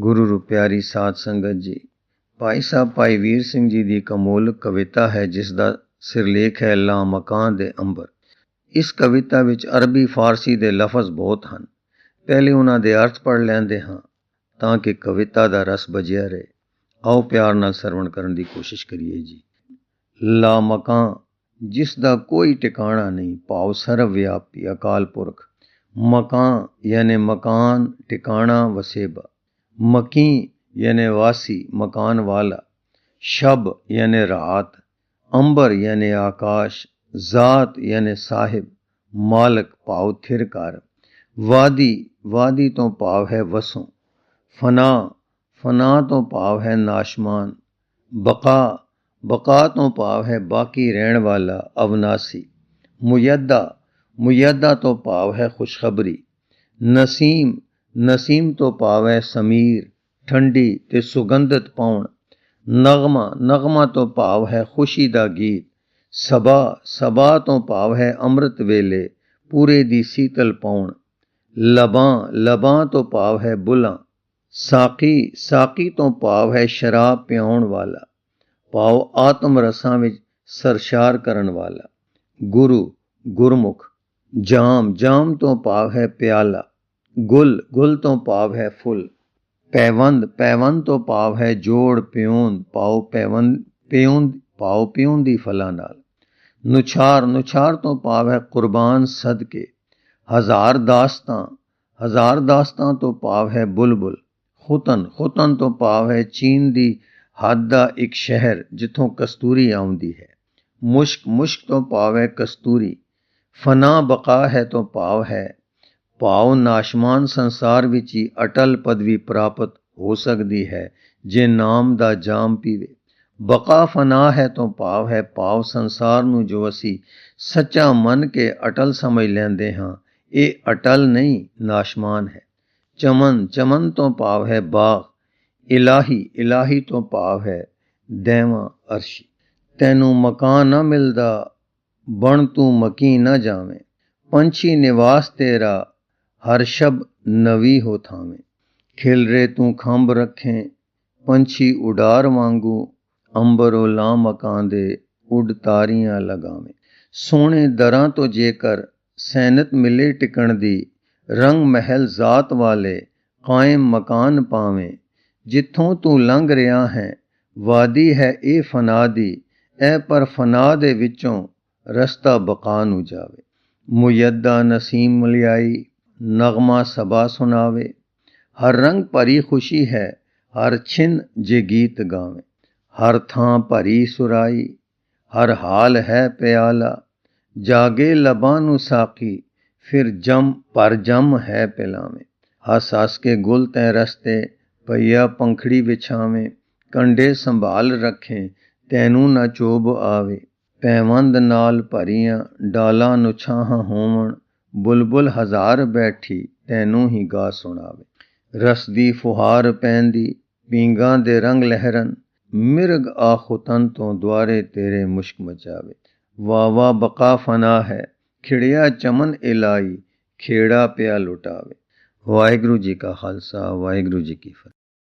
ਗੁਰੂ ਰੁਪਿਆਰੀ ਸਾਧ ਸੰਗਤ ਜੀ। ਭਾਈ ਸਾਹਿਬ, ਭਾਈ ਵੀਰ ਸਿੰਘ ਜੀ ਦੀ ਇੱਕ ਅਮੋਲਕ ਕਵਿਤਾ ਹੈ, ਜਿਸ ਦਾ ਸਿਰਲੇਖ ਹੈ, ਲਾ ਮਕਾਂ ਦੇ ਅੰਬਰ। ਇਸ ਕਵਿਤਾ ਵਿੱਚ ਅਰਬੀ, ਫਾਰਸੀ ਦੇ ਲਫ਼ਜ਼ ਬਹੁਤ ਹਨ। ਪਹਿਲੇ ਉਹਨਾਂ ਦੇ ਅਰਥ ਪੜ੍ਹ ਲੈਂਦੇ ਹਾਂ, ਤਾਂ ਕਿ ਕਵਿਤਾ ਦਾ ਰਸ ਬਜਿਆ ਰਹੇ। ਆਓ ਪਿਆਰ ਨਾਲ ਸਰਵਣ ਕਰਨ ਦੀ ਕੋਸ਼ਿਸ਼ ਕਰੀਏ ਜੀ। ਲਾ ਮਕਾਂ ਜਿਸ ਦਾ ਕੋਈ ਟਿਕਾਣਾ ਨਹੀਂ, ਭਾਵ ਸਰਵ ਵਿਆਪੀ ਅਕਾਲ ਪੁਰਖ। ਮਕਾਂ ਯਾਨੀ ਮਕਾਨ, ਟਿਕਾਣਾ, ਵਸੇਬਾ। ਮਕੀ ਯਾਨੀ ਵਾਸੀ ਮਕਾਨ ਵਾਲਾ ਸ਼ਬ ਯਾਨੀ ਰਾਤ ਅੰਬਰ ਯਾਨੀ ਆਕਾਸ਼ ਜ਼ਾਤ ਯਾਨੀ ਸਾਹਿਬ ਮਾਲਕ ਭਾਵ ਥਿਰਕਾਰ ਵਾਦੀ ਵਾਦੀ ਤੋਂ ਭਾਵ ਹੈ ਵਸੋਂ ਫਨਾ ਫਨਾ ਤੋਂ ਭਾਵ ਹੈ ਨਾਸ਼ਮਾਨ ਬਕਾ ਬਕਾ ਤੋਂ ਭਾਵ ਹੈ ਬਾਕੀ ਰਹਿਣ ਵਾਲਾ ਅਵਨਾਸੀ ਮੁਯੱਦਾ ਮੁਯੱਦਾ ਤੋਂ ਭਾਵ ਹੈ ਖੁਸ਼ਖਬਰੀ ਨਸੀਮ ਨਸੀਮ ਤੋਂ ਭਾਵ ਹੈ ਸਮੀਰ, ਠੰਡੀ ਤੇ ਸੁਗੰਧਤ ਪਾਉਣ ਨਗਮਾ ਨਗਮਾ ਤੋਂ ਭਾਵ ਹੈ ਖੁਸ਼ੀ ਦਾ ਗੀਤ। ਸਬਾ ਸਬਾ ਤੋਂ ਭਾਵ ਹੈ ਅੰਮ੍ਰਿਤ ਵੇਲੇ, ਪੂਰੇ ਦੀ ਸੀਤਲ ਪਾਉਣ ਲਬਾਂ ਲਬਾਂ ਤੋਂ ਭਾਵ ਹੈ ਬੁਲਾਂ। ਸਾਕੀ ਸਾਕੀ ਤੋਂ ਭਾਵ ਹੈ ਸ਼ਰਾਬ ਪਿਆਉਣ ਵਾਲਾ। ਭਾਵ ਆਤਮ ਰਸਾਂ ਵਿੱਚ ਸਰਸ਼ਾਰ ਕਰਨ ਵਾਲਾ। ਗੁਰੂ, ਗੁਰਮੁਖ, ਜਾਮ ਜਾਮ ਤੋਂ ਭਾਵ ਹੈ ਪਿਆਲਾ। ਗੁਲ ਗੁਲ ਤੋਂ ਭਾਵ ਹੈ ਫੁੱਲ, ਪੈਵੰਦ ਪੈਵੰਦ ਤੋਂ ਭਾਵ ਹੈ ਜੋੜ ਪਿਉਨ ਪਾਉ ਪੈਵੰਦ ਪਿਉਨ ਪਾਉ ਪਿਉਨ ਦੀ ਫਲਾਂ ਨਾਲ। ਨੁਛਾਰ ਨੁਛਾਰ ਤੋਂ ਭਾਵ ਹੈ ਕੁਰਬਾਨ ਸਦਕੇ, ਹਜ਼ਾਰ ਦਾਸਤਾਂ ਹਜ਼ਾਰ ਦਾਸਤਾਂ ਤੋਂ ਭਾਵ ਹੈ ਬੁਲਬੁਲ, ਖੁਤਨ ਖੁਤਨ ਤੋਂ ਭਾਵ ਹੈ ਚੀਨ ਦੀ ਹੱਦ ਦਾ ਇੱਕ ਸ਼ਹਿਰ ਜਿੱਥੋਂ ਕਸਤੂਰੀ ਆਉਂਦੀ ਹੈ। ਮੁਸ਼ਕ ਮੁਸ਼ਕ ਤੋਂ ਭਾਵ ਹੈ ਕਸਤੂਰੀ, ਫਨਾ ਬਕਾ ਹੈ ਤੋਂ ਭਾਵ ਹੈ ਭਾਵ ਨਾਸ਼ਮਾਨ ਸੰਸਾਰ ਵਿੱਚ ਹੀ ਅਟਲ ਪਦਵੀ ਪ੍ਰਾਪਤ ਹੋ ਸਕਦੀ ਹੈ, ਜੇ ਨਾਮ ਦਾ ਜਾਮ ਪੀਵੇ। ਬਕਾ ਫਨਾ ਹੈ ਤੋਂ ਭਾਵ ਹੈ, ਭਾਵ ਸੰਸਾਰ ਨੂੰ ਜੋ ਅਸੀਂ ਸੱਚਾ ਮੰਨ ਕੇ ਅਟਲ ਸਮਝ ਲੈਂਦੇ ਹਾਂ, ਇਹ ਅਟਲ ਨਹੀਂ, ਨਾਸ਼ਮਾਨ ਹੈ। ਚਮਨ ਚਮਨ ਤੋਂ ਭਾਵ ਹੈ ਬਾਗ, ਇਲਾਹੀ ਇਲਾਹੀ ਤੋਂ ਭਾਵ ਹੈ ਦੇਵਾ ਅਰਸ਼ੀ। ਤੈਨੂੰ ਮਕਾਨ ਨਾ ਮਿਲਦਾ, ਬਣ ਤੂੰ ਮਕੀ ਨਾ ਜਾਵੇਂ। ਪੰਛੀ ਨਿਵਾਸ ਤੇਰਾ ਹਰ ਸ਼ਬ ਨਵੀ ਹੋ ਥਾਵੇਂ। ਖਿਲ ਰੇ ਤੂੰ ਖੰਭ ਰੱਖੇ, ਪੰਛੀ ਉਡਾਰ ਵਾਂਗੂ, ਅੰਬਰੋ ਲਾ ਮਕਾਨ ਦੇ ਉੱਡ ਤਾਰੀਆਂ ਲਗਾਵੇਂ। ਸੋਹਣੇ ਦਰਾਂ ਤੋਂ ਜੇਕਰ ਸੈਨਤ ਮਿਲੇ ਟਿਕਣ ਦੀ, ਰੰਗ ਮਹਿਲ ਜ਼ਾਤ ਵਾਲੇ ਕਾਇਮ ਮਕਾਨ ਪਾਵੇਂ। ਜਿੱਥੋਂ ਤੂੰ ਲੰਘ ਰਿਹਾ ਹੈ, ਵਾਦੀ ਹੈ ਇਹ ਫਨਾ ਦੀ, ਐ ਪਰ ਫਨਾ ਦੇ ਵਿੱਚੋਂ ਰਸਤਾ ਬਕਾ ਨੂੰ ਜਾਵੇ। ਮੁਯੱਦਾ ਨਸੀਮ ਮਲਿਆਈ ਨਗਮਾ ਸਬਾ ਸੁਣਾਵੇ। ਹਰ ਰੰਗ ਭਰੀ ਖੁਸ਼ੀ ਹੈ, ਹਰ ਛਿਨ ਜੇ ਗੀਤ ਗਾਵੇ। ਹਰ ਥਾਂ ਭਰੀ ਸੁਰਾਈ ਹਰ ਹਾਲ ਹੈ ਪਿਆਲਾ। ਜਾਗੇ ਲਬਾਂ ਨੂੰ ਸਾਕੀ, ਫਿਰ ਜਮ ਪਰ ਜਮ ਹੈ ਪਿਲਾਵੇਂ। ਹੱਸ ਹੱਸ ਕੇ ਗੁਲ ਤੈ ਰਸਤੇ, ਪਈਆ ਪੰਖੜੀ ਵਿਛਾਵੇਂ। ਕੰਡੇ ਸੰਭਾਲ ਰੱਖੇ, ਤੈਨੂੰ ਨਾ ਚੋਬ ਆਵੇ। ਪੈਵੰਦ ਨਾਲ ਭਰੀਆਂ ਡਾਲਾਂ ਨੁਛਾਹਾਂ ਹੋਵਣ। ਬੁਲਬੁਲ ਹਜ਼ਾਰ ਬੈਠੀ, ਤੈਨੂੰ ਹੀ ਗਾ ਸੁਣਾਵੇ। ਰਸ ਦੀ ਫੁਹਾਰ ਪੈਂਦੀ ਪੀਂਗਾਂ ਦੇ ਰੰਗ ਲਹਿਰਨ। ਮਿਰਗ ਆਖੁਤਨ ਤੋਂ ਦੁਆਰੇ ਤੇਰੇ ਮੁਸ਼ਕ ਮਚਾਵੇ। ਵਾ ਵਾ ਬਕਾ ਫਨਾ ਹੈ, ਖਿੜਿਆ ਚਮਨ ਇਲਾਈ ਖੇੜਾ ਪਿਆ ਲੁਟਾਵੇ। ਵਾਹਿਗੁਰੂ ਜੀ ਕਾ ਖਾਲਸਾ, ਵਾਹਿਗੁਰੂ ਜੀ ਕੀ ਫਤਿਹ।